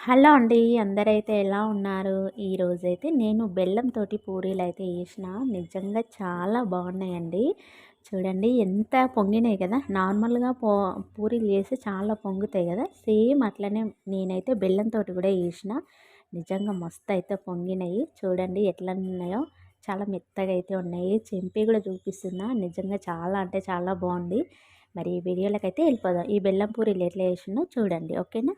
Hello అండి అందరైతే ఎలా ఉన్నారు? ఈరోజైతే నేను బెల్లంతో పూరీలు అయితే వేసిన నిజంగా చాలా బాగున్నాయండి. చూడండి ఎంత పొంగినాయి కదా! నార్మల్గా పో పూరీలు చేసి చాలా పొంగుతాయి కదా! సేమ్ అట్లనే నేనైతే బెల్లంతో కూడా వేసిన నిజంగా మస్తు అయితే పొంగినాయి. చూడండి ఎట్లా ఉన్నాయో చాలా మెత్తగా అయితే ఉన్నాయి. చెంపి కూడా చూపిస్తున్నా. నిజంగా చాలా అంటే చాలా బాగుంది. మరి ఈ వీడియోలకైతే వెళ్ళిపోదాం. ఈ బెల్లం పూరీలు ఎట్లా వేసినా చూడండి. ఓకేనా?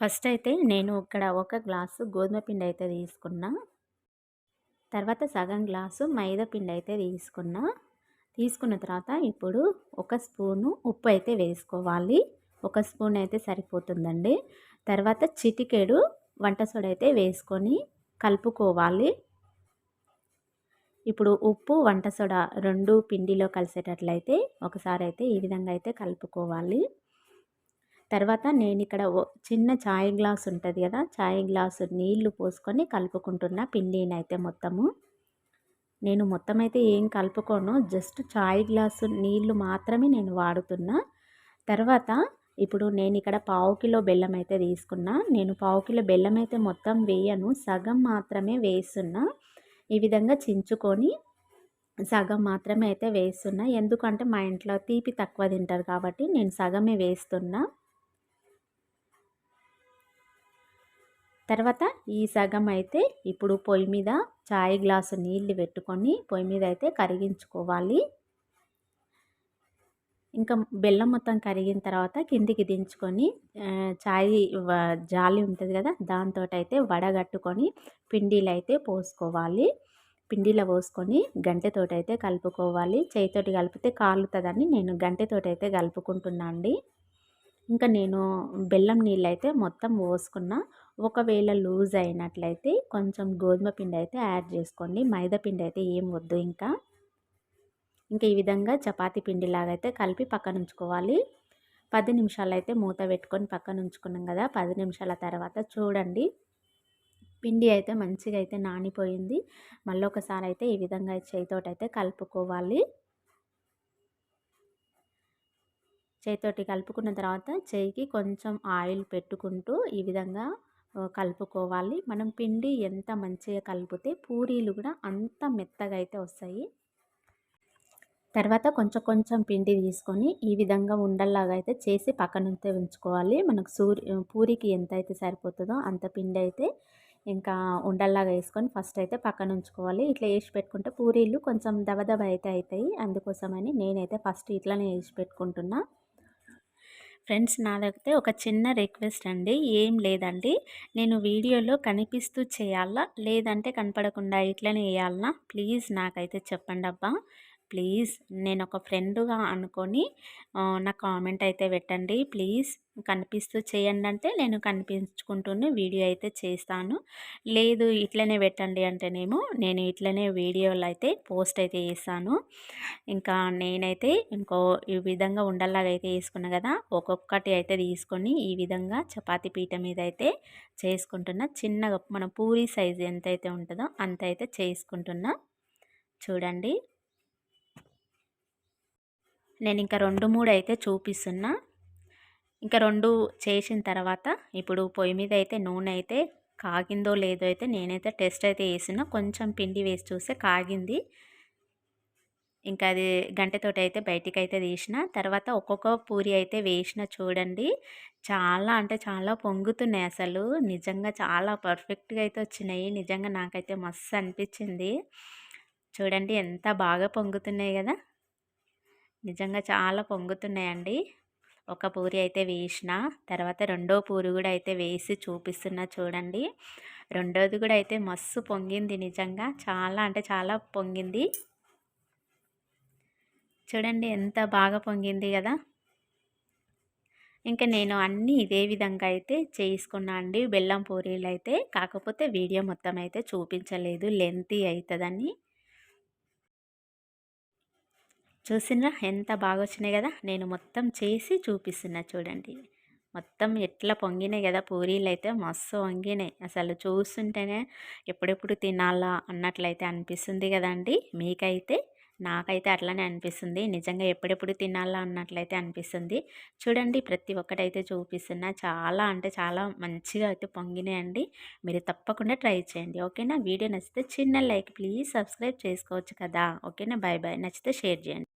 ఫస్ట్ అయితే నేను ఇక్కడ ఒక గ్లాసు గోధుమ పిండి అయితే తీసుకున్నా. తర్వాత సగం గ్లాసు మైదా పిండి అయితే తీసుకున్నా. తీసుకున్న తర్వాత ఇప్పుడు ఒక స్పూను ఉప్పు అయితే వేసుకోవాలి. ఒక స్పూన్ అయితే సరిపోతుందండి. తర్వాత చిటికెడు వంట సోడ అయితే వేసుకొని కలుపుకోవాలి. ఇప్పుడు ఉప్పు వంట సోడా రెండు పిండిలో కలిసేటట్లయితే ఒకసారి అయితే ఈ విధంగా అయితే కలుపుకోవాలి. తర్వాత నేను ఇక్కడ చిన్న ఛాయ్ గ్లాస్ ఉంటుంది కదా ఛాయ్ గ్లాసు నీళ్ళు పోసుకొని కలుపుకుంటున్న పిండిని అయితే మొత్తము. నేను మొత్తం అయితే ఏం కలుపుకోను జస్ట్ ఛాయ్ గ్లాసు నీళ్ళు మాత్రమే నేను వాడుతున్నా. తర్వాత ఇప్పుడు నేను ఇక్కడ పావు కిలో బెల్లం అయితే తీసుకున్నా. నేను పావు కిలో బెల్లం అయితే మొత్తం వేయను సగం మాత్రమే వేస్తున్నా. ఈ విధంగా చించుకొని సగం మాత్రమే అయితే వేస్తున్నా. ఎందుకంటే మా ఇంట్లో తీపి తక్కువ తింటారు కాబట్టి నేను సగమే వేస్తున్నా. తర్వాత ఈ సగం అయితే ఇప్పుడు పొయ్యి మీద చాయ్ గ్లాసు నీళ్ళు పెట్టుకొని పొయ్యి మీద అయితే కరిగించుకోవాలి. ఇంకా బెల్లం మొత్తం కరిగిన తర్వాత కిందికి దించుకొని చాయ్ జాలి ఉంటుంది కదా దాంతో అయితే వడగట్టుకొని పిండిలు అయితే పోసుకోవాలి. పిండిలో పోసుకొని గంటెతోటి అయితే కలుపుకోవాలి. చేయితోటి కలిపితే కాలుతుందని నేను గంటెతోటి అయితే కలుపుకుంటున్నా అండి. ఇంకా నేను బెల్లం నీళ్ళు అయితే మొత్తం పోసుకున్న. ఒకవేళ లూజ్ అయినట్లయితే కొంచెం గోధుమ పిండి అయితే యాడ్ చేసుకోండి. మైదా పిండి అయితే ఏం వద్దు ఇంకా. ఇంకా ఈ విధంగా చపాతి పిండిలాగైతే అయితే కలిపి పక్కన ఉంచుకోవాలి. పది నిమిషాలు అయితే మూత పెట్టుకొని పక్కన ఉంచుకున్నాం కదా పది నిమిషాల తర్వాత చూడండి. పిండి అయితే మంచిగా అయితే నానిపోయింది. మళ్ళీ ఒకసారి అయితే ఈ విధంగా చేతోటి అయితే కలుపుకోవాలి. చేతితోటి కలుపుకున్న తర్వాత చేయికి కొంచెం ఆయిల్ పెట్టుకుంటూ ఈ విధంగా కలుపుకోవాలి. మనం పిండి ఎంత మంచిగా కలిపితే పూరీలు కూడా అంత మెత్తగా అయితే వస్తాయి. తర్వాత కొంచెం కొంచెం పిండి తీసుకొని ఈ విధంగా ఉండల్లాగా అయితే చేసి పక్కనంతే ఉంచుకోవాలి. మనకు సూరి పూరికి ఎంత అయితే సరిపోతుందో అంత పిండి అయితే ఇంకా ఉండల్లాగా వేసుకొని ఫస్ట్ అయితే పక్కన ఉంచుకోవాలి. ఇట్లా వేసి పెట్టుకుంటే పూరీలు కొంచెం దబదబ అయితే అవుతాయి. అందుకోసమని నేనైతే ఫస్ట్ ఇట్లానే వేసి పెట్టుకుంటున్నా. ఫ్రెండ్స్ నాదైతే ఒక చిన్న రిక్వెస్ట్ అండి. ఏం లేదండి. నేను వీడియోలో కనిపిస్తూ చేయాలా? లేదంటే కనపడకుండా ఇట్లనే వేయాలనా ప్లీజ్ నాకైతే చెప్పండి అబ్బా ప్లీజ్ నేను ఒక ఫ్రెండ్గా అనుకొని నా కామెంట్ అయితే పెట్టండి. ప్లీజ్ కనిపిస్తూ చేయండి అంటే నేను కనిపించుకుంటూనే వీడియో అయితే చేస్తాను. లేదు ఇట్లనే పెట్టండి అంటేనేమో నేను ఇట్లనే వీడియోలు అయితే పోస్ట్ అయితే చేస్తాను. ఇంకా నేనైతే ఇంకో ఈ విధంగా ఉండల్లాగా అయితే వేసుకున్నా కదా ఒక్కొక్కటి అయితే తీసుకొని ఈ విధంగా చపాతి పీట మీద అయితే చేసుకుంటున్నా. చిన్నగా మన పూరి సైజు ఎంత అయితే ఉంటుందో అంత అయితే చేసుకుంటున్నా. చూడండి. నేను ఇంకా రెండు మూడు అయితే చూపిస్తున్నా. ఇంకా రెండు చేసిన తర్వాత ఇప్పుడు పొయ్యి మీద అయితే నూనె అయితే కాగిందో లేదో అయితే నేనైతే టెస్ట్ అయితే వేసిన కొంచెం పిండి వేసి చూస్తే కాగింది. ఇంకా అది గంటతోటి అయితే బయటికి అయితే తీసిన. తర్వాత ఒక్కొక్క పూరి అయితే వేసిన చూడండి. చాలా అంటే చాలా పొంగుతున్నాయి అసలు. నిజంగా చాలా పర్ఫెక్ట్గా అయితే వచ్చినాయి. నిజంగా నాకైతే మస్తు అనిపించింది. చూడండి ఎంత బాగా పొంగుతున్నాయి కదా. నిజంగా చాలా పొంగుతున్నాయండి. ఒక పూరి అయితే వేసిన తర్వాత రెండో పూరి కూడా అయితే వేసి చూపిస్తున్నా చూడండి. రెండోది కూడా అయితే మస్తు పొంగింది నిజంగా. చాలా అంటే చాలా పొంగింది. చూడండి ఎంత బాగా పొంగింది కదా. ఇంకా నేను అన్నీ ఇదే విధంగా అయితే చేసుకున్నా అండి. బెల్లం పూరీలు అయితే. కాకపోతే వీడియో మొత్తం అయితే చూపించలేదు. లెంతీ అవుతుందని చూసినా ఎంత బాగా వచ్చినాయి కదా నేను మొత్తం చేసి చూపిస్తున్నా చూడండి. మొత్తం ఎట్లా పొంగినాయి కదా పూరీలు అయితే మస్తు వంగినాయి. అసలు చూస్తుంటేనే ఎప్పుడెప్పుడు తినాలా అన్నట్లయితే అనిపిస్తుంది కదండి మీకైతే నాకైతే అట్లనే అనిపిస్తుంది. నిజంగా ఎప్పుడెప్పుడు తినాలా అన్నట్లయితే అనిపిస్తుంది. చూడండి ప్రతి ఒక్కటైతే చూపిస్తున్నా. చాలా అంటే చాలా మంచిగా అయితే పొంగినాయండి. మీరు తప్పకుండా ట్రై చేయండి. ఓకేనా? వీడియో నచ్చితే చిన్న లైక్ ప్లీజ్ సబ్స్క్రైబ్ చేసుకోవచ్చు కదా. ఓకేనా? బాయ్ బాయ్ నచ్చితే షేర్ చేయండి.